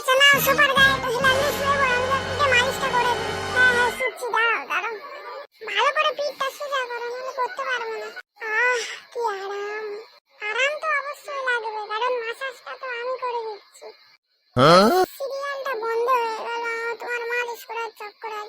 আচ্ছা নাও সুপার গায়ে একটু হিলান্ডিস নেব আমি তো পিঠে মালিশটা করে হ্যাঁ হ্যাঁ শুচ্ছি দাঁড়াও দাঁড়াও। ভালো করে পিঠটা সোজা করো নাহলে করতে পারব না। আহ কি আরাম। আরাম তো অবশ্যই লাগবে কারণ মাসাজটা তো আমি করে দিচ্ছি। হ্যাঁ? সিরিয়ালটা বন্ধ হয়ে গেল তোমার মালিশ করার চক্করে